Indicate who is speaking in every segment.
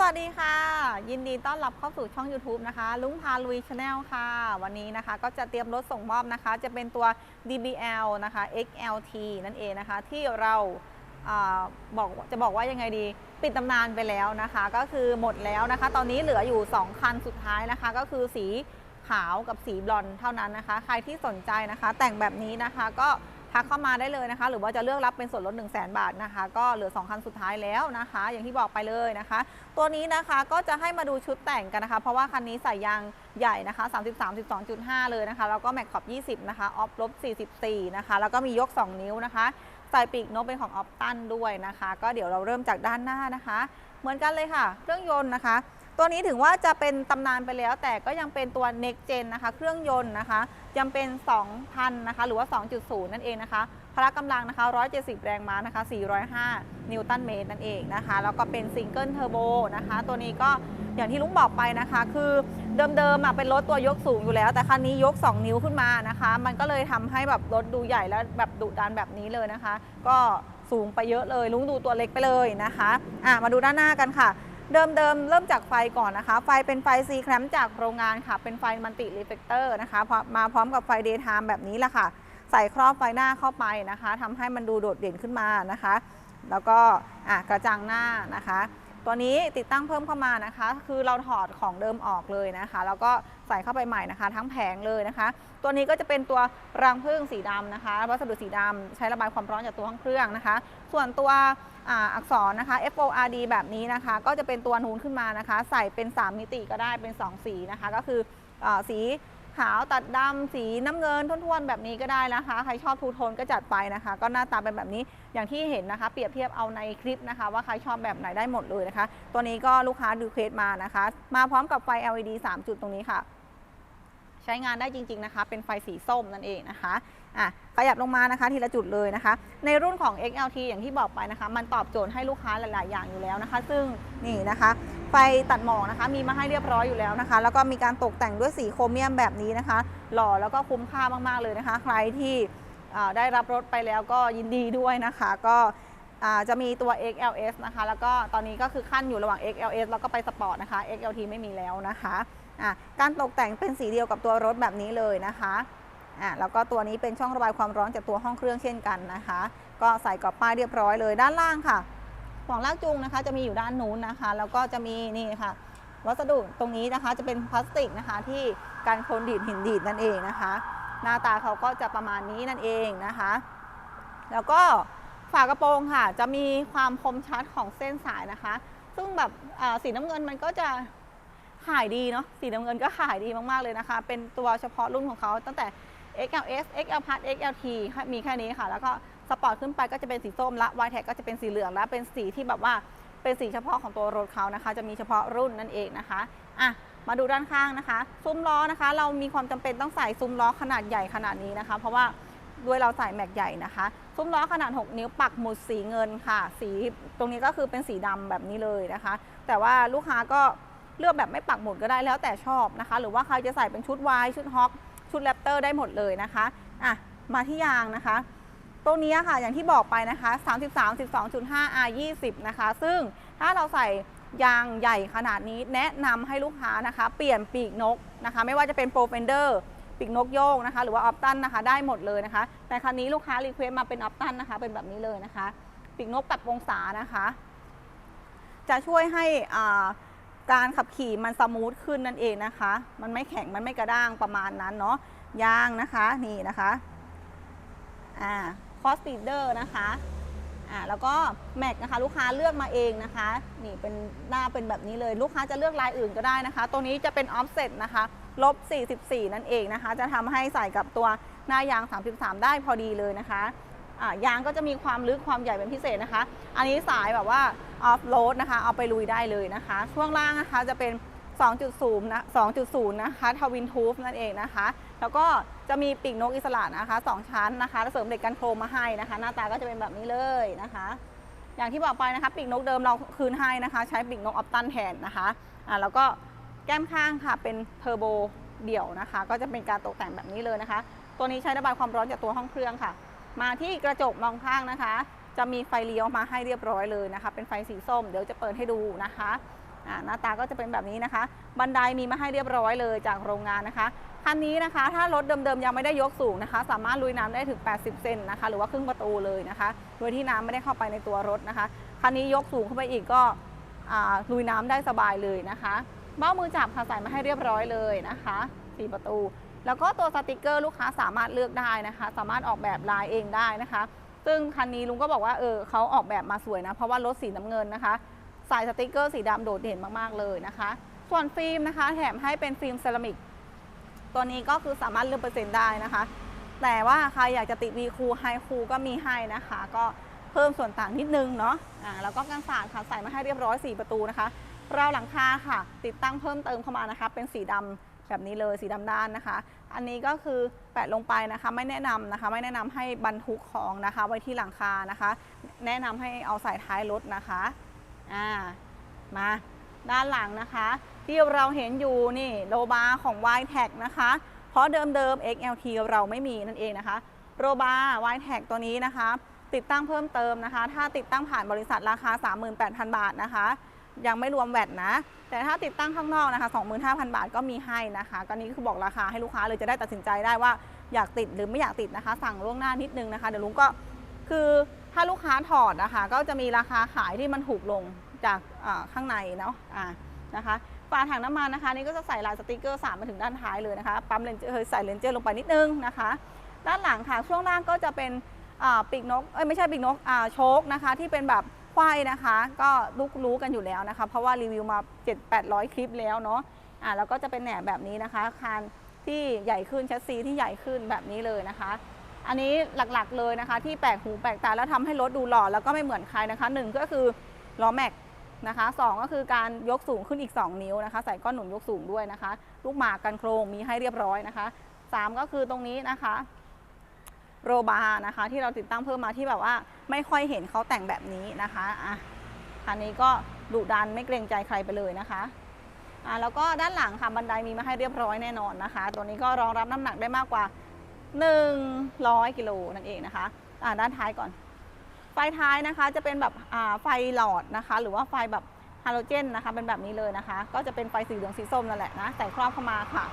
Speaker 1: สวัสดีค่ะ ยินดีต้อนรับเข้าสู่ช่อง YouTube นะคะ ลุงพาลุยชาแนลค่ะ วันนี้นะคะก็จะเตรียมรถส่งมอบนะคะ จะเป็นตัว DBL นะคะ XLT นั่นเองนะคะ ที่เราอาบอกจะบอกว่ายังไงดี ปิดตำนานไปแล้วนะคะ ก็คือหมดแล้วนะคะ ตอนนี้เหลืออยู่ 2 คันสุดท้ายนะคะ ก็คือสีขาวกับสีบลอนเท่านั้นนะคะ ใครที่สนใจนะคะ แต่งแบบนี้นะคะก็ ทักเข้ามาได้เลยนะคะ หรือว่าจะเลือกรับเป็นส่วนลด 1 0 0 0 0แบาทนะคะ ก็เหลือ 2 คันสุดท้ายแล้วนะคะ อย่างที่บอกไปเลยนะคะ ตัวนี้นะคะก็จะให้มาดูชุดแต่งกันนะคะ เพราะว่าคันนี้ใส่ยางใหญ่นะคะ 33 12.5 เลยนะคะ แล้วก็แม็กขอบ 20 นะคะ ออฟลบ 44 นะคะ แล้วก็มียก 2 นิ้วนะคะใส่ปีกนกเป็นของออฟตันด้วยนะคะ ก็เดี๋ยวเราเริ่มจากด้านหน้านะคะ เหมือนกันเลยค่ะ เครื่องยนต์นะคะ ตัวนี้ถึงว่าจะเป็นตำนานไปแล้ว แต่ก็ยังเป็นตัว next gen นะคะ เครื่องยนต์นะคะ ยังเป็น 2,000 นะคะ หรือว่า 2.0 นั่นเองนะคะพละกำลังนะคะ 170 แรงม้านะคะ 405 นิวตันเมตรนั่นเองนะคะ แล้วก็เป็นซิงเกิลเทอร์โบนะคะ ตัวนี้ก็อย่างที่ลุงบอกไปนะคะ คือเดิมๆเป็นรถตัวยกสูงอยู่แล้ว แต่คันนี้ยก 2 นิ้วขึ้นมานะคะ มันก็เลยทำให้แบบรถดูใหญ่แล้วแบบดุดันแบบนี้เลยนะคะ ก็สูงไปเยอะเลยลุงดูตัวเล็กไปเลยนะคะอะมาดูด้านหน้ากันค่ะ เดิมเดิมๆเริ่มจากไฟก่อนนะคะ ไฟเป็นไฟซีแคมจากโรงงานค่ะ เป็นไฟมันติรีเฟกเตอร์นะคะมาพร้อมกับไฟเดย์ไทม์แบบนี้แหละค่ะ ใส่ครอบไฟหน้าเข้าไปนะคะทำให้มันดูโดดเด่นขึ้นมานะคะ แล้วก็กระจังหน้านะคะ ตัวนี้ติดตั้งเพิ่มเข้ามานะคะ คือเราถอดของเดิมออกเลยนะคะ แล้วก็ใส่เข้าไปใหม่นะคะ ทั้งแผงเลยนะคะ ตัวนี้ก็จะเป็นตัวรังผึ้งสีดำนะคะวัสดุสีดำใช้ระบายความร้อนจากตัวห้องเครื่องนะคะ ส่วนตัวอักษรนะคะ FORD แบบนี้นะคะ ก็จะเป็นตัวนูนขึ้นมานะคะ ใส่เป็น 3 มิติก็ได้เป็น 2 สีนะคะ ก็คืออสี ขาวตัดดำสีน้ำเงินท้วนๆ แบบนี้ก็ได้นะคะ ใครชอบทูโทนก็จัดไปนะคะ ก็หน้าตาเป็นแบบนี้อย่างที่เห็นนะคะ เปรียบเทียบเอาในคลิปนะคะ ว่าใครชอบแบบไหนได้หมดเลยนะคะ ตัวนี้ก็ลูกค้าดูเคสมานะคะ มาพร้อมกับไฟ LED 3 จุดตรงนี้ค่ะ ใช้งานได้จริง ๆนะคะ เป็นไฟสีส้มนั่นเองนะคะอะขยับลงมานะคะทีละจุดเลยนะคะ ในรุ่นของ XLT อย่างที่บอกไปนะคะ มันตอบโจทย์ให้ลูกค้าหลาย ๆ อย่างอยู่แล้วนะคะ ซึ่งนี่นะคะ ไฟตัดหมอกนะคะ มีมาให้เรียบร้อยอยู่แล้วนะคะ แล้วก็มีการตกแต่งด้วยสีโครเมียมแบบนี้นะคะ หล่อแล้วก็คุ้มค่ามากๆเลยนะคะ ใครที่ได้รับรถไปแล้วก็ยินดีด้วยนะคะ ก็จะมีตัว XLS นะคะ แล้วก็ตอนนี้ก็คือขั้นอยู่ระหว่าง XLS แล้วก็ไปสปอร์ตนะคะ XLT ไม่มีแล้วนะคะะการตกแต่งเป็นสีเดียวกับตัวรถแบบนี้เลยนะคะอะแล้วก็ตัวนี้เป็นช่องระบายความร้อนจากตัวห้องเครื่องเช่นกันนะคะ ก็ใส่กรอบป้ายเรียบร้อยเลยด้านล่างค่ะ ห่วงลากจูงนะคะ จะมีอยู่ด้านนู้นนะคะ แล้วก็จะมีนี่ค่ะ วัสดุตรงนี้นะคะจะเป็นพลาสติกนะคะที่การโคลนดีดหินดีดนั่นเองนะคะ หน้าตาเขาก็จะประมาณนี้นั่นเองนะคะ แล้วก็ฝากระโปรงค่ะ จะมีความคมชัดของเส้นสายนะคะ ซึ่งแบบสีน้ำเงินมันก็จะขายดีเนาะสีน้ำเงินก็ขายดีมาก ๆ เลยนะคะ เป็นตัวเฉพาะรุ่นของเขาตั้งแต่ XLS XL Plus XLT มีแค่นี้ค่ะ แล้วก็ สปอร์ตขึ้นไปก็จะเป็นสีส้มและ Y Tag ก็จะเป็นสีเหลืองและเป็นสีที่แบบว่าเป็นสีเฉพาะของตัวรถเขานะคะ จะมีเฉพาะรุ่นนั่นเองนะคะอะมาดูด้านข้างนะคะ ซุ้มล้อนะคะ เรามีความจำเป็นต้องใส่ซุ้มล้อขนาดใหญ่ขนาดนี้นะคะ เพราะว่าด้วยเราใส่แม็กใหญ่นะคะ ซุ้มล้อขนาด 6 นิ้วปักหมุดสีเงินค่ะ สีตรงนี้ก็คือเป็นสีดำแบบนี้เลยนะคะ แต่ว่าลูกค้าก็เลือกแบบไม่ปักหมุดก็ได้แล้วแต่ชอบนะคะ หรือว่าใครจะใส่เป็นชุดวายชุดฮอคชุดแรปเตอร์ได้หมดเลยนะคะอะมาที่ยางนะคะ ตัวนี้ค่ะอย่างที่บอกไปนะคะ33 12.5 R 20นะคะ ซึ่งถ้าเราใส่ยางใหญ่ขนาดนี้แนะนำให้ลูกค้านะคะ เปลี่ยนปีกนกนะคะ ไม่ว่าจะเป็นโปรเฟนเดอร์ปีกนกโยกนะคะ หรือว่าออฟตันนะคะ ได้หมดเลยนะคะ แต่ครั้นี้ลูกค้ารีเควสมาเป็นออฟตันนะคะ เป็นแบบนี้เลยนะคะปีกนกปรับองศานะคะ จะช่วยให้การขับขี่มันสมูทขึ้นนั่นเองนะคะ มันไม่แข็งมันไม่กระด้างประมาณนั้นเนาะยางนะคะนี่นะคะอ่า คอสติเดอร์นะคะอ่าแล้วก็แม็กนะคะลูกค้าเลือกมาเองนะคะนี่เป็นหน้าเป็นแบบนี้เลยลูกค้าจะเลือกลายอื่นก็ได้นะคะ ตัวนี้จะเป็นออฟเซ็ตนะคะลบ 44 นั่นเองนะคะ จะทำให้ใส่กับตัวหน้ายาง 33 ได้พอดีเลยนะคะยางก็จะมีความลึกความใหญ่เป็นพิเศษนะคะ อันนี้สายแบบว่าออฟโรดนะคะ เอาไปลุยได้เลยนะคะ ช่วงล่างนะคะจะเป็น 2.0 นะ 2.0 นะคะ ทวินทูฟนั่นเองนะคะ แล้วก็ จะมีปีกนกอิสระนะคะ 2 ชั้นนะคะแล้วเสริมเหล็กกันโครมมาให้นะคะ หน้าตาก็จะเป็นแบบนี้เลยนะคะ อย่างที่บอกไปนะคะ ปีกนกเดิมเราคืนให้นะคะ ใช้ปีกนกออฟตันแทนนะคะอ่าแล้วก็แก้มข้างค่ะเป็นเทอร์โบเดี่ยวนะคะ ก็จะเป็นการตกแต่งแบบนี้เลยนะคะ ตัวนี้ใช้ระบายความร้อนจากตัวห้องเครื่องค่ะ มาที่กระจกมองข้างนะคะ จะมีไฟเลี้ยวมาให้เรียบร้อยเลยนะคะ เป็นไฟสีส้ม เดี๋ยวจะเปิดให้ดูนะคะ หน้าตาก็จะเป็นแบบนี้นะคะ บันไดมีมาให้เรียบร้อยเลยจากโรงงานนะคะคันนี้นะคะ ถ้ารถเดิมๆยังไม่ได้ยกสูงนะคะ สามารถลุยน้ำได้ถึง 80 เซนนะคะ หรือว่าครึ่งประตูเลยนะคะ โดยที่น้ำไม่ได้เข้าไปในตัวรถนะคะคันนี้ยกสูงเข้าไปอีกก็ลุยน้ำได้สบายเลยนะคะ เบ้ามือจับค่ะใส่มาให้เรียบร้อยเลยนะคะสี่ประตู แล้วก็ตัวสติกเกอร์ลูกค้าสามารถเลือกได้นะคะ สามารถออกแบบลายเองได้นะคะ ซึ่งคันนี้ลุงก็บอกว่าเออเขาออกแบบมาสวยนะ เพราะว่ารถสีน้ำเงินนะคะ ใส่สติกเกอร์สีดำโดดเด่นมากๆเลยนะคะ ส่วนฟิล์มนะคะ แถมให้เป็นฟิล์มเซรามิก ตัวนี้ก็คือสามารถเลือกเปอร์เซ็นต์ได้นะคะ แต่ว่าใครอยากจะติด V คูไฮคูก็มีให้นะคะ ก็เพิ่มส่วนต่างนิดนึงเนาะอ่าแล้วก็กันสาดค่ะใส่มาให้เรียบร้อย 4 ประตูนะคะราวหลังคาค่ะ ติดตั้งเพิ่มเติมเข้ามานะคะ เป็นสีดำแบบนี้เลยสีดำด้านนะคะ อันนี้ก็คือแปะลงไปนะคะ ไม่แนะนำนะคะ ไม่แนะนำให้บรรทุกของนะคะ ไว้ที่หลังคานะคะ แนะนำให้เอาใส่ท้ายรถนะคะ อ่ามาด้านหลังนะคะ ที่เราเห็นอยู่นี่โลบาของ y t a g นะคะ เพราะเดิมๆ XLT เราไม่มีนั่นเองนะคะโรบา y t a g ตัวนี้นะคะ ติดตั้งเพิ่มเติมนะคะ ถ้าติดตั้งผ่านบริษัทราคา 38,000 บาทนะคะ ยังไม่รวมแวดนะ แต่ถ้าติดตั้งข้างนอกนะคะ 25,000 บาทก็มีให้นะคะก็นี้คือบอกราคาให้ลูกค้าเลยจะได้ตัดสินใจได้ว่าอยากติดหรือไม่อยากติดนะคะ สั่งล่วงหน้านิดนึงนะคะเดี๋ยวลุงก็คือ ถ้าลูกค้าถอดนะคะ ก็จะมีราคาขายที่มันถูกลงจากข้างในเนาะอ่านะคะฝาถังน้ำมันนะคะนี่ก็จะใส่ลายสติกเกอร์สามมาถึงด้านท้ายเลยนะคะปั๊มเลนเจอร์ใส่เลนเจอร์ลงไปนิดนึงนะคะ ด้านหลังค่ะช่วงล่างก็จะเป็นปีกนกเอ้ยไม่ใช่ปีกนกโชคนะคะ ที่เป็นแบบควายนะคะ ก็รู้รู้กันอยู่แล้วนะคะ เพราะว่ารีวิวมา 7-800 คลิปแล้วเนาะอ่าแล้วก็จะเป็นแหนบแบบนี้นะคะ คานที่ใหญ่ขึ้นแชสซีที่ใหญ่ขึ้นแบบนี้เลยนะคะ อันนี้หลักๆเลยนะคะ ที่แปลกหูแปลกตาแล้วทำให้รถดูหล่อแล้วก็ไม่เหมือนใครนะคะหนึ่งก็คือล้อแม็กนะคะสองก็คือการยกสูงขึ้นอีก 2 นิ้วนะคะ ใส่ก้อนหนุนยกสูงด้วยนะคะ ลูกหมากกันโครงมีให้เรียบร้อยนะคะสามก็คือตรงนี้นะคะโรบาร์นะคะ ที่เราติดตั้งเพิ่มมาที่แบบว่าไม่ค่อยเห็นเขาแต่งแบบนี้นะคะอะคันนี้ก็ดุดันไม่เกรงใจใครไปเลยนะคะอะแล้วก็ด้านหลังค่ะบันไดมีมาให้เรียบร้อยแน่นอนนะคะ ตัวนี้ก็รองรับน้ำหนักได้มากกว่า 100 กิโลนั่นเองนะคะอะด้านท้ายก่อน ไฟท้ายนะคะจะเป็นแบบอ่าไฟหลอดนะคะ หรือว่าไฟแบบฮาโลเจนนะคะเป็นแบบนี้เลยนะคะ ก็จะเป็นไฟสีเหลืองสีส้มนั่นแหละนะใส่ครอบเข้ามาค่ะ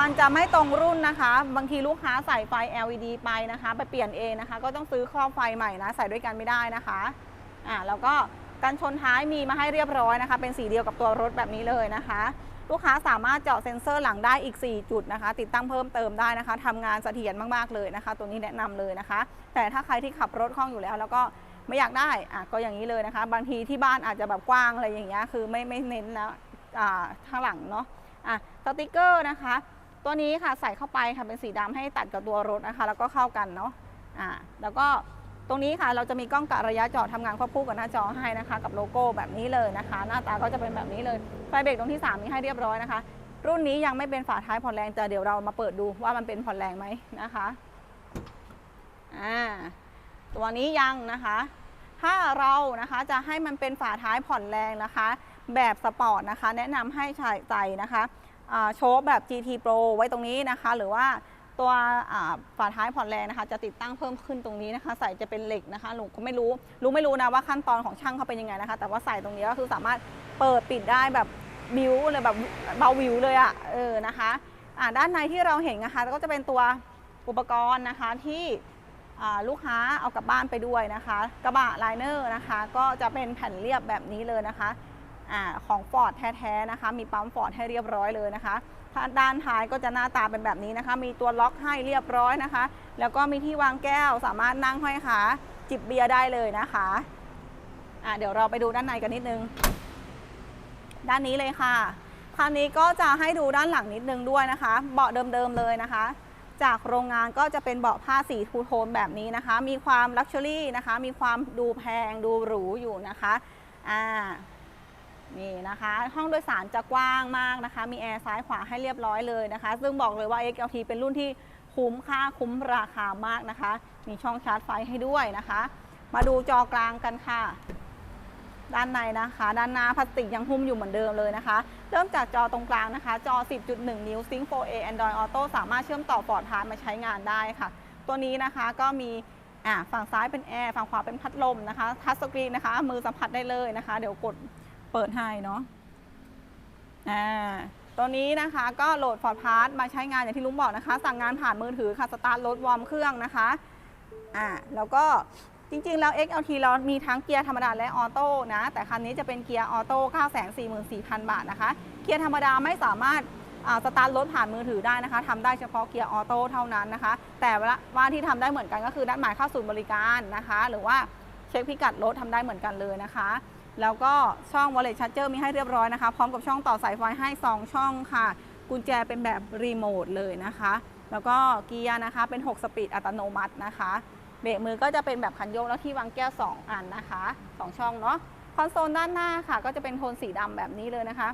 Speaker 1: มันจะไม่ตรงรุ่นนะคะ บางทีลูกค้าใส่ไฟ LED ไปนะคะ ไปเปลี่ยนเองนะคะ ก็ต้องซื้อครอบไฟใหม่นะใส่ด้วยกันไม่ได้นะคะอ่าแล้วก็กันชนท้ายมีมาให้เรียบร้อยนะคะ เป็นสีเดียวกับตัวรถแบบนี้เลยนะคะ ลูกค้าสามารถเจาะเซ็นเซอร์หลังได้อีก 4 จุดนะคะ ติดตั้งเพิ่มเติมได้นะคะทำงานเสถียรมากๆเลยนะคะ ตัวนี้แนะนำเลยนะคะ แต่ถ้าใครที่ขับรถคล่องอยู่แล้ว แล้วก็ไม่อยากได้อะก็อย่างนี้เลยนะคะ บางทีที่บ้านอาจจะแบบกว้างอะไรอย่างเงี้ยคือไม่ไม่เน้นแล้วอ่าข้างหลังเนาะอะสติกเกอร์นะคะ ตัวนี้ค่ะใส่เข้าไปค่ะเป็นสีดำให้ตัดกับตัวรถนะคะ แล้วก็เข้ากันเนาะอ่าแล้วก็ ตรงนี้ค่ะเราจะมีกล้องกะระยะจอดทำงานควบคู่กับหน้าจอให้นะคะ กับโลโก้แบบนี้เลยนะคะ หน้าตาก็จะเป็นแบบนี้เลยไฟเบรกตรงที่3มีให้เรียบร้อยนะคะ รุ่นนี้ยังไม่เป็นฝาท้ายผ่อนแรงแต่เดี๋ยวเรามาเปิดดูว่ามันเป็นผ่อนแรงไหมนะคะอ่าตัวนี้ยังนะคะ ถ้าเรานะคะจะให้มันเป็นฝาท้ายผ่อนแรงนะคะ แบบสปอร์ตนะคะ แนะนำให้ใช้ใจนะคะโชคแบบ GT Pro ไว้ตรงนี้นะคะ หรือว่า ตัวฝาท้ายผ่อนแรงนะคะ จะติดตั้งเพิ่มขึ้นตรงนี้นะคะ ใส่จะเป็นเหล็กนะคะลุงก็ไม่รู้ลุงไม่รู้นะว่าขั้นตอนของช่างเขาเป็นยังไงนะคะ แต่ว่าใส่ตรงนี้ก็คือสามารถเปิดปิดได้แบบบิวเลยแบบเบาวิวเลยอะ่ะเออนะคะด้านในที่เราเห็นนะคะก็จะเป็นตัวอุปกรณ์นะคะที่ลูกค้าเอากลับบ้านไปด้วยนะคะ กระบะไลเนอร์นะคะ ก็จะเป็นแผ่นเรียบแบบนี้เลยนะคะอาของฟอร์ดแท้ๆนะคะ มีปั๊มฟอร์ดให้เรียบร้อยเลยนะคะ ด้านท้ายก็จะหน้าตาเป็นแบบนี้นะคะ มีตัวล็อกให้เรียบร้อยนะคะ แล้วก็มีที่วางแก้วสามารถนั่งห้อยขาจิบเบียร์ได้เลยนะคะอ่าเดี๋ยวเราไปดูด้านในกันนิดนึง ด้านนี้เลยค่ะคันนี้ก็จะให้ดูด้านหลังนิดนึงด้วยนะคะ เบาะเดิมๆเลยนะคะ จากโรงงานก็จะเป็นเบาะผ้าสีทูโทนแบบนี้นะคะ มีความลักชัวรี่นะคะ มีความดูแพงดูหรูอยู่นะคะอ่า นี่นะคะ ห้องโดยสารจะกว้างมากนะคะ มีแอร์ซ้ายขวาให้เรียบร้อยเลยนะคะ ซึ่งบอกเลยว่า XLT เป็นรุ่นที่คุ้มค่าคุ้มราคามากนะคะ มีช่องชาร์จไฟให้ด้วยนะคะ มาดูจอกลางกันค่ะ ด้านในนะคะ ด้านหน้าพลาสติกยังหุ้มอยู่เหมือนเดิมเลยนะคะ เริ่มจากจอตรงกลางนะคะ จอ 10.1 นิ้ว Sync 4A Android Auto สามารถเชื่อมต่อฟอร์ดพาร์มาใช้งานได้ค่ะ ตัวนี้นะคะก็มีฝั่งซ้ายเป็นแอร์ฝั่งขวาเป็นพัดลมนะคะทัชสกรีนนะคะ มือสัมผัสได้เลยนะคะ เดี๋ยวกด เปิดให้เนาะอ่าตัวนี้นะคะก็โหลดฟอร์ดพาร์ทมาใช้งานอย่างที่ลุงบอกนะคะ สั่งงานผ่านมือถือค่ะสตาร์ทรถวอร์มเครื่องนะคะอ่าแล้วก็จริงๆ แล้ว XLT เรามีทั้งเกียร์ธรรมดาและออโต้นะ แต่คันนี้จะเป็นเกียร์ออโต้944,000 บาทนะคะ เกียร์ธรรมดาไม่สามารถสตาร์ทรถผ่านมือถือได้นะคะทำได้เฉพาะเกียร์ออโต้เท่านั้นนะคะ แต่ว่าที่ทำได้เหมือนกันก็คือนัดหมายเข้าศูนย์บริการนะคะ หรือว่าเช็คพิกัดรถทำได้เหมือนกันเลยนะคะ แล้วก็ช่อง wallet charger มีให้เรียบร้อยนะคะ พร้อมกับช่องต่อสายไฟให้ 2 ช่องค่ะ กุญแจเป็นแบบรีโมทเลยนะคะ แล้วก็เกียร์นะคะเป็น 6 สปีดอัตโนมัตินะคะ เบรกมือก็จะเป็นแบบคันโยกแล้วที่วางแก้ว 2 อันนะคะ 2 ช่องเนาะ คอนโซลด้านหน้าค่ะ ก็จะเป็นโทนสีดำแบบนี้เลยนะคะ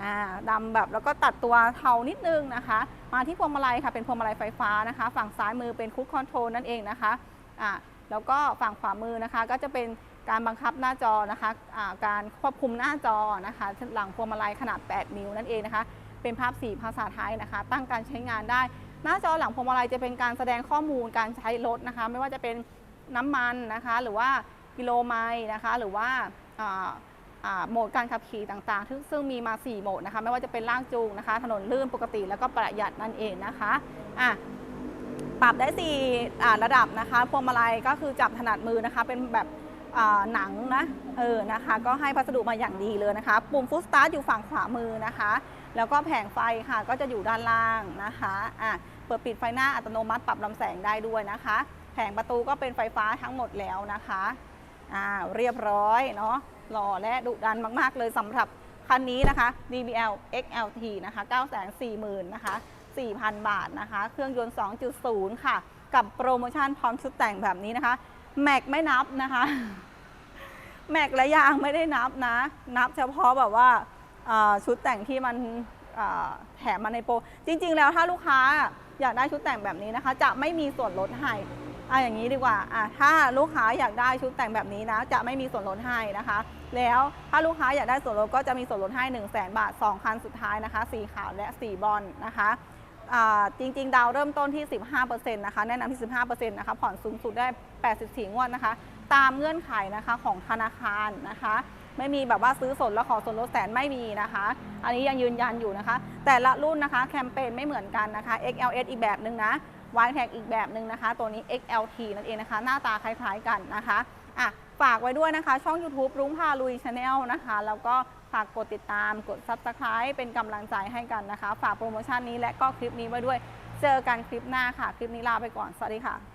Speaker 1: อ่าดำแบบแล้วก็ตัดตัวเทานิดนึงนะคะ มาที่พวงมาลัยค่ะเป็นพวงมาลัยไฟฟ้านะคะ ฝั่งซ้ายมือเป็นคุกคอนโทรลนั่นเองนะคะอ่าแล้วก็ฝั่งขวามือนะคะก็จะเป็น การบังคับหน้าจอนะคะอ่าการควบคุมหน้าจอนะคะ หลังพวงมาลัยขนาด 8 นิ้วนั่นเองนะคะ เป็นภาพสีภาษาไทยนะคะ ตั้งการใช้งานได้ หน้าจอหลังพวงมาลัยจะเป็นการแสดงข้อมูลการใช้รถนะคะ ไม่ว่าจะเป็นน้ำมันนะคะ หรือว่ากิโลไมล์นะคะ หรือว่าโหมดการขับขี่ต่างๆ ซึ่งมีมา 4 โหมดนะคะ ไม่ว่าจะเป็นล่างจูงนะคะ ถนนลื่นปกติแล้วก็ประหยัดนั่นเองนะคะอะปรับได้4อ่ระดับนะคะ พวงมาลัยก็คือจับถนัดมือนะคะ เป็นแบบ หนังนะเออนะคะ ก็ให้พัสดุมาอย่างดีเลยนะคะ ปุ่มฟุตสตาร์ทอยู่ฝั่งขวามือนะคะ แล้วก็แผงไฟค่ะก็จะอยู่ด้านล่างนะคะอะเปิดปิดไฟหน้าอัตโนมัติปรับลำแสงได้ด้วยนะคะ แผงประตูก็เป็นไฟฟ้าทั้งหมดแล้วนะคะอ่าเรียบร้อยเนาะหล่อและดุดันมาก ๆ เลยสำหรับคันนี้นะคะ DBL XLT นะคะ 940,000นะคะ 4,000 บาทนะคะ เครื่องยนต์ 2.0 ค่ะ กับโปรโมชั่นพร้อมชุดแต่งแบบนี้นะคะ แม็กไม่นับนะคะ แม็กและยางไม่ได้นับนะ นับเฉพาะแบบว่าชุดแต่งที่มันแถมมาในโปร จริง ๆ แล้วถ้าลูกค้าอยากได้ชุดแต่งแบบนี้นะคะ จะไม่มีส่วนลดให้อะอย่างนี้ดีกว่าอะถ้าลูกค้าอยากได้ชุดแต่งแบบนี้นะ จะไม่มีส่วนลดให้นะคะ แล้วถ้าลูกค้าอยากได้ส่วนลดก็จะมีส่วนลดให้ 1 0 0 0 0แบาท 2 คันสุดท้ายนะคะ สีขาวและสีบอลนะคะอ่าจริง ๆ ดาวเริ่มต้นที่ 15%นะคะ แนะนำที่ 15%นะคะ ผ่อนสูงสุดได้ 84 งวดนะคะ ตามเงื่อนไขนะคะของธนาคารนะคะ ไม่มีแบบว่าซื้อสดแล้วขอส่วนลดแสนไม่มีนะคะ อันนี้ยังยืนยันอยู่นะคะ แต่ละรุ่นนะคะแคมเปญไม่เหมือนกันนะคะ XLS อีกแบบหนึ่งนะ y t a g อีกแบบหนึ่งนะคะ ตัวนี้ XLT นั่นเองนะคะ หน้าตาคล้ายๆกันนะคะอะฝากไว้ด้วยนะคะ ช่อง YouTube รุ้งพาลุยชาแนลนะคะ แล้วก็ฝากกดติดตามกด Subscribe เป็นกำลังใจให้กันนะคะ ฝากโปรโมชั่นนี้และก็คลิปนี้ไว้ด้วย เจอกันคลิปหน้าค่ะ คลิปนี้ลาไปก่อน สวัสดีค่ะ